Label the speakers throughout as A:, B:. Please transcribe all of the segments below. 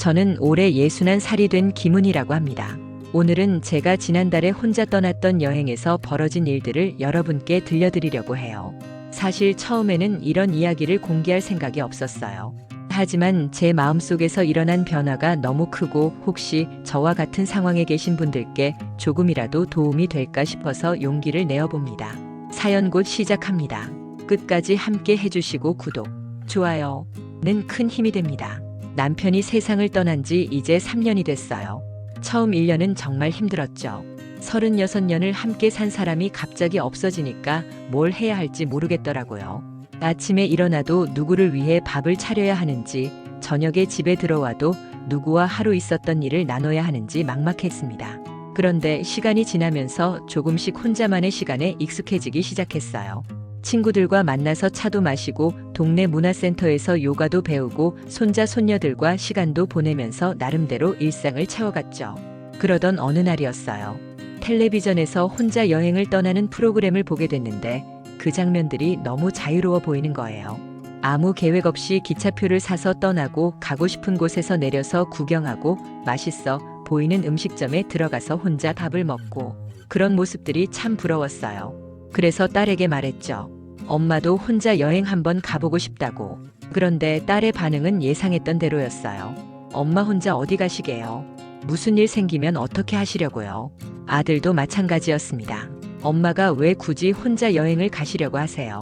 A: 저는 올해 예순한 살이 된 김은이라고 합니다. 오늘은 제가 지난달에 혼자 떠났던 여행에서 벌어진 일들을 여러분께 들려드리려고 해요. 사실 처음에는 이런 이야기를 공개할 생각이 없었어요. 하지만 제 마음속에서 일어난 변화가 너무 크고 혹시 저와 같은 상황에 계신 분들께 조금이라도 도움이 될까 싶어서 용기를 내어봅니다. 사연 곧 시작합니다. 끝까지 함께 해주시고 구독, 좋아요는 큰 힘이 됩니다. 남편이 세상을 떠난 지 이제 3년이 됐어요. 처음 1년은 정말 힘들었죠. 36년을 함께 산 사람이 갑자기 없어지니까 뭘 해야 할지 모르겠더라고요. 아침에 일어나도 누구를 위해 밥을 차려야 하는지, 저녁에 집에 들어와도 누구와 하루 있었던 일을 나눠야 하는지 막막했습니다. 그런데 시간이 지나면서 조금씩 혼자만의 시간에 익숙해지기 시작했어요. 친구들과 만나서 차도 마시고 동네 문화센터에서 요가도 배우고 손자 손녀들과 시간도 보내면서 나름대로 일상을 채워갔죠. 그러던 어느 날이었어요. 텔레비전에서 혼자 여행을 떠나는 프로그램을 보게 됐는데 그 장면들이 너무 자유로워 보이는 거예요. 아무 계획 없이 기차표를 사서 떠나고 가고 싶은 곳에서 내려서 구경하고 맛있어 보이는 음식점에 들어가서 혼자 밥을 먹고 그런 모습들이 참 부러웠어요. 그래서 딸에게 말했죠. 엄마도 혼자 여행 한번 가보고 싶다고. 그런데 딸의 반응은 예상했던 대로였어요. 엄마 혼자 어디 가시게요? 무슨 일 생기면 어떻게 하시려고요? 아들도 마찬가지였습니다. 엄마가 왜 굳이 혼자 여행을 가시려고 하세요?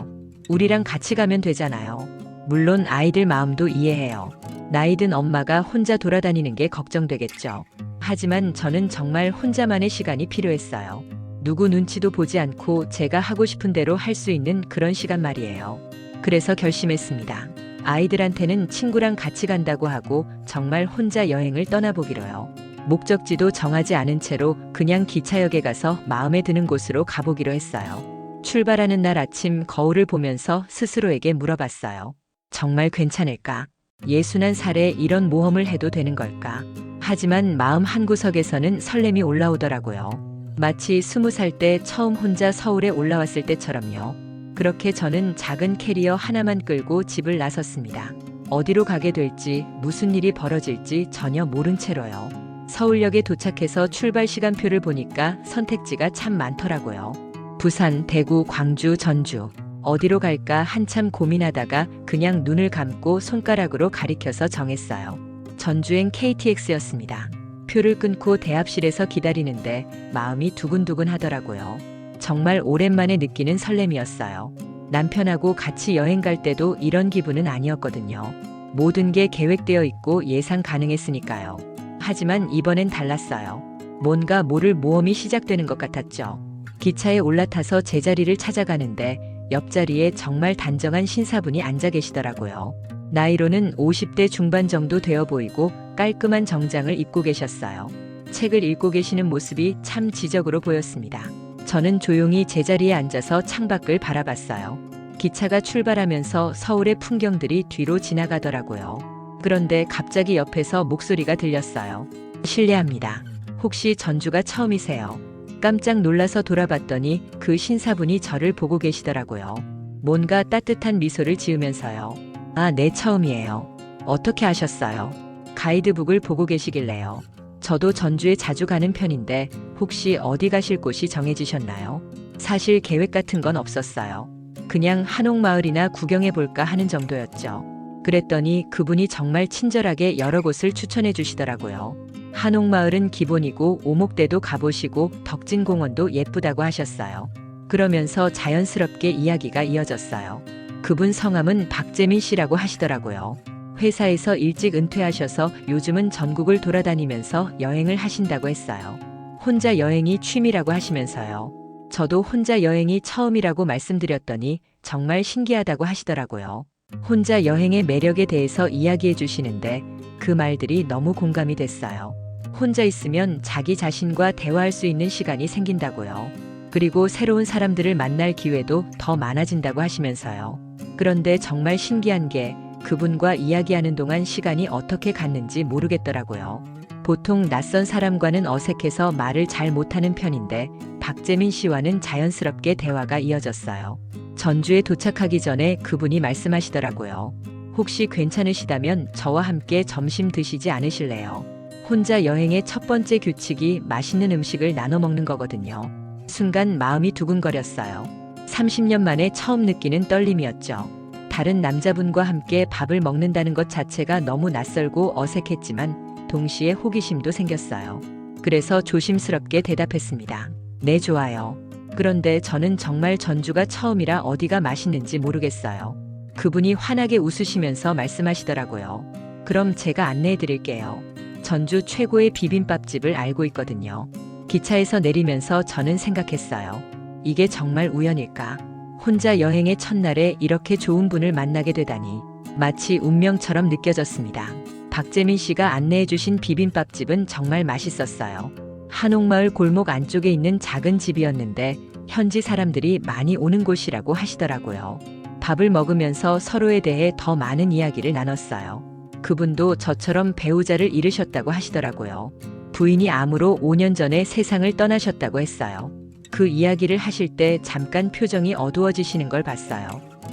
A: 우리랑 같이 가면 되잖아요. 물론 아이들 마음도 이해해요. 나이 든 엄마가 혼자 돌아다니는 게 걱정되겠죠. 하지만 저는 정말 혼자만의 시간이 필요했어요. 누구 눈치도 보지 않고 제가 하고 싶은 대로 할 수 있는 그런 시간 말이에요. 그래서 결심했습니다. 아이들한테는 친구랑 같이 간다고 하고 정말 혼자 여행을 떠나보기로요. 목적지도 정하지 않은 채로 그냥 기차역에 가서 마음에 드는 곳으로 가보기로 했어요. 출발하는 날 아침 거울을 보면서 스스로에게 물어봤어요. 정말 괜찮을까? 예순한 살에 이런 모험을 해도 되는 걸까? 하지만 마음 한구석에서는 설렘이 올라오더라고요. 마치 스무 살 때 처음 혼자 서울에 올라왔을 때처럼요. 그렇게 저는 작은 캐리어 하나만 끌고 집을 나섰습니다. 어디로 가게 될지, 무슨 일이 벌어질지 전혀 모른 채로요. 서울역에 도착해서 출발 시간표를 보니까 선택지가 참 많더라고요. 부산, 대구, 광주, 전주. 어디로 갈까 한참 고민하다가 그냥 눈을 감고 손가락으로 가리켜서 정했어요. 전주행 KTX였습니다. 표를 끊고 대합실에서 기다리는데 마음이 두근두근 하더라고요. 정말 오랜만에 느끼는 설렘이었어요. 남편하고 같이 여행 갈 때도 이런 기분은 아니었거든요. 모든 게 계획되어 있고 예상 가능했으니까요. 하지만 이번엔 달랐어요. 뭔가 모를 모험이 시작되는 것 같았죠. 기차에 올라타서 제자리를 찾아가는데 옆자리에 정말 단정한 신사분이 앉아 계시더라고요. 나이로는 50대 중반 정도 되어 보이고 깔끔한 정장을 입고 계셨어요. 책을 읽고 계시는 모습이 참 지적으로 보였습니다. 저는 조용히 제자리에 앉아서 창밖을 바라봤어요. 기차가 출발하면서 서울의 풍경들이 뒤로 지나가더라고요. 그런데 갑자기 옆에서 목소리가 들렸어요. 실례합니다. 혹시 전주가 처음이세요? 깜짝 놀라서 돌아봤더니 그 신사분이 저를 보고 계시더라고요. 뭔가 따뜻한 미소를 지으면서요. 아, 네, 처음이에요. 어떻게 하셨어요? 가이드북을 보고 계시길래요. 저도 전주에 자주 가는 편인데 혹시 어디 가실 곳이 정해지셨나요? 사실 계획 같은 건 없었어요. 그냥 한옥마을이나 구경해 볼까 하는 정도였죠. 그랬더니 그분이 정말 친절하게 여러 곳을 추천해 주시더라고요. 한옥마을은 기본이고 오목대도 가보시고 덕진공원도 예쁘다고 하셨어요. 그러면서 자연스럽게 이야기가 이어졌어요. 그분 성함은 박재민 씨라고 하시더라고요. 회사에서 일찍 은퇴하셔서 요즘은 전국을 돌아다니면서 여행을 하신다고 했어요. 혼자 여행이 취미라고 하시면서요. 저도 혼자 여행이 처음이라고 말씀드렸더니 정말 신기하다고 하시더라고요. 혼자 여행의 매력에 대해서 이야기해 주시는데 그 말들이 너무 공감이 됐어요. 혼자 있으면 자기 자신과 대화할 수 있는 시간이 생긴다고요. 그리고 새로운 사람들을 만날 기회도 더 많아진다고 하시면서요. 그런데 정말 신기한 게 그분과 이야기하는 동안 시간이 어떻게 갔는지 모르겠더라고요. 보통 낯선 사람과는 어색해서 말을 잘 못하는 편인데 박재민 씨와는 자연스럽게 대화가 이어졌어요. 전주에 도착하기 전에 그분이 말씀하시더라고요. 혹시 괜찮으시다면 저와 함께 점심 드시지 않으실래요? 혼자 여행의 첫 번째 규칙이 맛있는 음식을 나눠 먹는 거거든요. 순간 마음이 두근거렸어요. 30년 만에 처음 느끼는 떨림이었죠. 다른 남자분과 함께 밥을 먹는다는 것 자체가 너무 낯설고 어색했지만 동시에 호기심도 생겼어요. 그래서 조심스럽게 대답했습니다. 네, 좋아요. 그런데 저는 정말 전주가 처음이라 어디가 맛있는지 모르겠어요. 그분이 환하게 웃으시면서 말씀하시더라고요. 그럼 제가 안내해 드릴게요. 전주 최고의 비빔밥집을 알고 있거든요. 기차에서 내리면서 저는 생각했어요. 이게 정말 우연일까? 혼자 여행의 첫날에 이렇게 좋은 분을 만나게 되다니 마치 운명처럼 느껴졌습니다. 박재민 씨가 안내해 주신 비빔밥집은 정말 맛있었어요. 한옥마을 골목 안쪽에 있는 작은 집이었는데 현지 사람들이 많이 오는 곳이라고 하시더라고요. 밥을 먹으면서 서로에 대해 더 많은 이야기를 나눴어요. 그분도 저처럼 배우자를 잃으셨다고 하시더라고요. 부인이 암으로 5년 전에 세상을 떠나셨다고 했어요. 그 이야기를 하실 때 잠깐 표정이 어두워지시는 걸 봤어요.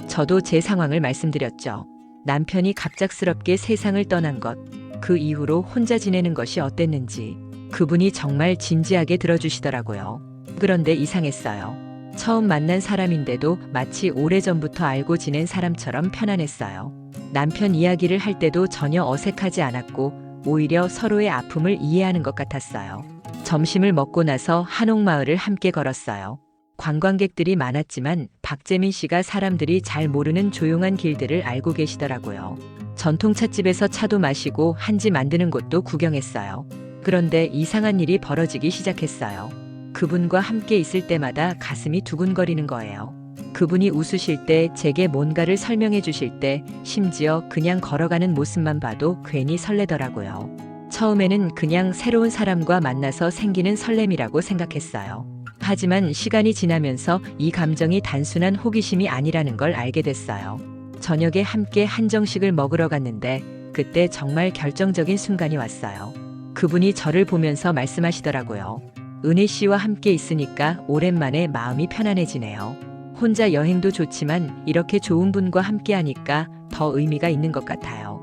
A: 저도 제 상황을 말씀드렸죠. 남편이 갑작스럽게 세상을 떠난 것, 그 이후로 혼자 지내는 것이 어땠는지 그분이 정말 진지하게 들어주시더라고요. 그런데 이상했어요. 처음 만난 사람인데도 마치 오래전부터 알고 지낸 사람처럼 편안했어요. 남편 이야기를 할 때도 전혀 어색하지 않았고 오히려 서로의 아픔을 이해하는 것 같았어요. 점심을 먹고 나서 한옥마을을 함께 걸었어요. 관광객들이 많았지만 박재민 씨가 사람들이 잘 모르는 조용한 길들을 알고 계시더라고요. 전통 찻집에서 차도 마시고 한지 만드는 곳도 구경했어요. 그런데 이상한 일이 벌어지기 시작했어요. 그분과 함께 있을 때마다 가슴이 두근거리는 거예요. 그분이 웃으실 때 제게 뭔가를 설명해 주실 때 심지어 그냥 걸어가는 모습만 봐도 괜히 설레더라고요. 처음에는 그냥 새로운 사람과 만나서 생기는 설렘이라고 생각했어요. 하지만 시간이 지나면서 이 감정이 단순한 호기심이 아니라는 걸 알게 됐어요. 저녁에 함께 한정식을 먹으러 갔는데 그때 정말 결정적인 순간이 왔어요. 그분이 저를 보면서 말씀하시더라고요. 은혜 씨와 함께 있으니까 오랜만에 마음이 편안해지네요. 혼자 여행도 좋지만 이렇게 좋은 분과 함께 하니까 더 의미가 있는 것 같아요.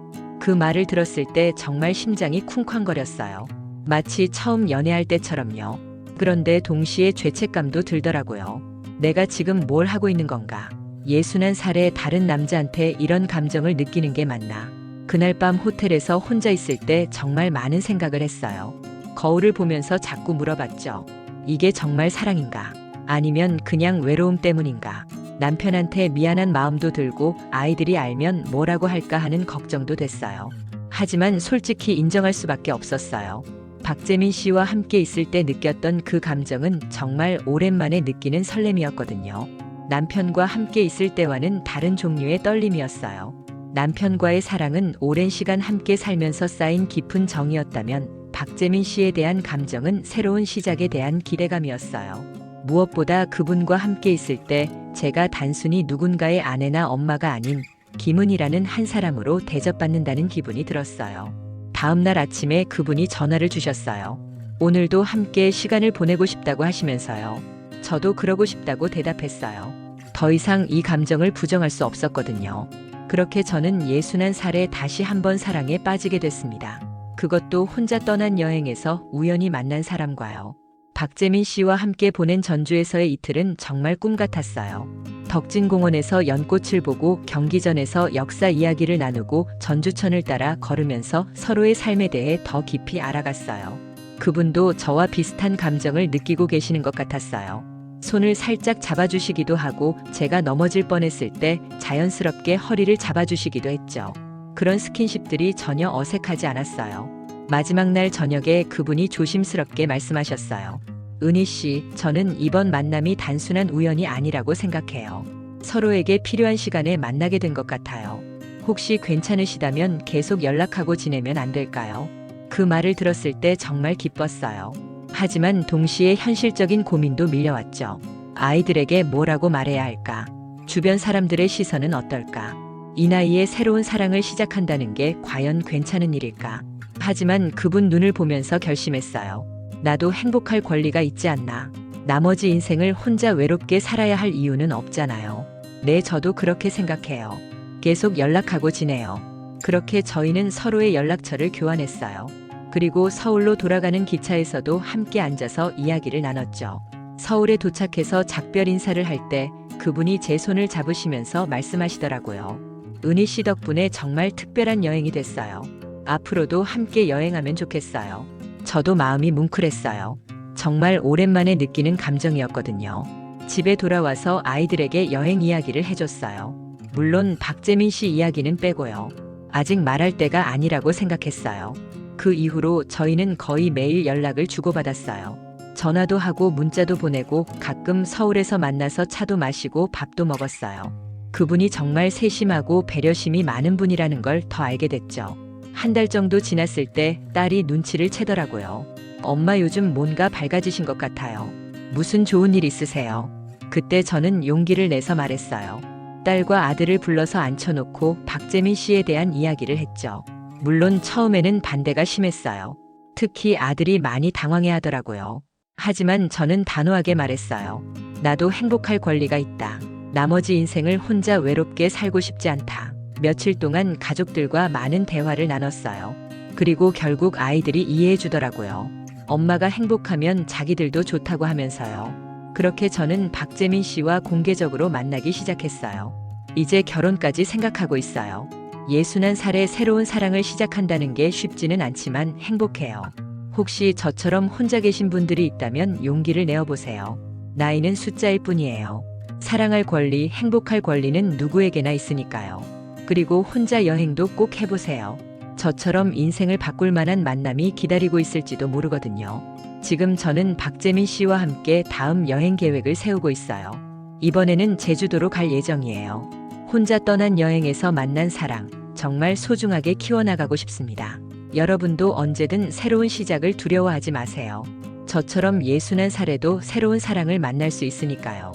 A: 그 말을 들었을 때 정말 심장이 쿵쾅거렸어요. 마치 처음 연애할 때처럼요. 그런데 동시에 죄책감도 들더라고요. 내가 지금 뭘 하고 있는 건가? 예순한 살에 다른 남자한테 이런 감정을 느끼는 게 맞나? 그날 밤 호텔에서 혼자 있을 때 정말 많은 생각을 했어요. 거울을 보면서 자꾸 물어봤죠. 이게 정말 사랑인가? 아니면 그냥 외로움 때문인가? 남편한테 미안한 마음도 들고 아이들이 알면 뭐라고 할까 하는 걱정도 됐어요. 하지만 솔직히 인정할 수밖에 없었어요. 박재민 씨와 함께 있을 때 느꼈던 그 감정은 정말 오랜만에 느끼는 설렘이었거든요. 남편과 함께 있을 때와는 다른 종류의 떨림이었어요. 남편과의 사랑은 오랜 시간 함께 살면서 쌓인 깊은 정이었다면 박재민 씨에 대한 감정은 새로운 시작에 대한 기대감이었어요. 무엇보다 그분과 함께 있을 때 제가 단순히 누군가의 아내나 엄마가 아닌 김은이라는 한 사람으로 대접받는다는 기분이 들었어요. 다음 날 아침에 그분이 전화를 주셨어요. 오늘도 함께 시간을 보내고 싶다고 하시면서요. 저도 그러고 싶다고 대답했어요. 더 이상 이 감정을 부정할 수 없었거든요. 그렇게 저는 예순한 살에 다시 한번 사랑에 빠지게 됐습니다. 그것도 혼자 떠난 여행에서 우연히 만난 사람과요. 박재민 씨와 함께 보낸 전주에서의 이틀은 정말 꿈 같았어요. 덕진공원에서 연꽃을 보고 경기전에서 역사 이야기를 나누고 전주천을 따라 걸으면서 서로의 삶에 대해 더 깊이 알아갔어요. 그분도 저와 비슷한 감정을 느끼고 계시는 것 같았어요. 손을 살짝 잡아주시기도 하고 제가 넘어질 뻔했을 때 자연스럽게 허리를 잡아주시기도 했죠. 그런 스킨십들이 전혀 어색하지 않았어요. 마지막 날 저녁에 그분이 조심스럽게 말씀하셨어요. 은희 씨, 저는 이번 만남이 단순한 우연이 아니라고 생각해요. 서로에게 필요한 시간에 만나게 된 것 같아요. 혹시 괜찮으시다면 계속 연락하고 지내면 안 될까요? 그 말을 들었을 때 정말 기뻤어요. 하지만 동시에 현실적인 고민도 밀려왔죠. 아이들에게 뭐라고 말해야 할까? 주변 사람들의 시선은 어떨까? 이 나이에 새로운 사랑을 시작한다는 게 과연 괜찮은 일일까? 하지만 그분 눈을 보면서 결심했어요. 나도 행복할 권리가 있지 않나. 나머지 인생을 혼자 외롭게 살아야 할 이유는 없잖아요. 네, 저도 그렇게 생각해요. 계속 연락하고 지내요. 그렇게 저희는 서로의 연락처를 교환했어요. 그리고 서울로 돌아가는 기차에서도 함께 앉아서 이야기를 나눴죠. 서울에 도착해서 작별 인사를 할 때 그분이 제 손을 잡으시면서 말씀하시더라고요. 은희 씨 덕분에 정말 특별한 여행이 됐어요. 앞으로도 함께 여행하면 좋겠어요. 저도 마음이 뭉클했어요. 정말 오랜만에 느끼는 감정이었거든요. 집에 돌아와서 아이들에게 여행 이야기를 해줬어요. 물론 박재민 씨 이야기는 빼고요. 아직 말할 때가 아니라고 생각했어요. 그 이후로 저희는 거의 매일 연락을 주고받았어요. 전화도 하고 문자도 보내고 가끔 서울에서 만나서 차도 마시고 밥도 먹었어요. 그분이 정말 세심하고 배려심이 많은 분이라는 걸 더 알게 됐죠. 한 달 정도 지났을 때 딸이 눈치를 채더라고요. 엄마 요즘 뭔가 밝아지신 것 같아요. 무슨 좋은 일 있으세요? 그때 저는 용기를 내서 말했어요. 딸과 아들을 불러서 앉혀놓고 박재민 씨에 대한 이야기를 했죠. 물론 처음에는 반대가 심했어요. 특히 아들이 많이 당황해 하더라고요. 하지만 저는 단호하게 말했어요. 나도 행복할 권리가 있다. 나머지 인생을 혼자 외롭게 살고 싶지 않다. 며칠 동안 가족들과 많은 대화를 나눴어요. 그리고 결국 아이들이 이해해 주더라고요. 엄마가 행복하면 자기들도 좋다고 하면서요. 그렇게 저는 박재민 씨와 공개적으로 만나기 시작했어요. 이제 결혼까지 생각하고 있어요. 예순한 살에 새로운 사랑을 시작한다는 게 쉽지는 않지만 행복해요. 혹시 저처럼 혼자 계신 분들이 있다면 용기를 내어보세요. 나이는 숫자일 뿐이에요. 사랑할 권리, 행복할 권리는 누구에게나 있으니까요. 그리고 혼자 여행도 꼭 해보세요. 저처럼 인생을 바꿀 만한 만남이 기다리고 있을지도 모르거든요. 지금 저는 박재민 씨와 함께 다음 여행 계획을 세우고 있어요. 이번에는 제주도로 갈 예정이에요. 혼자 떠난 여행에서 만난 사랑, 정말 소중하게 키워나가고 싶습니다. 여러분도 언제든 새로운 시작을 두려워하지 마세요. 저처럼 예순한 살에도 새로운 사랑을 만날 수 있으니까요.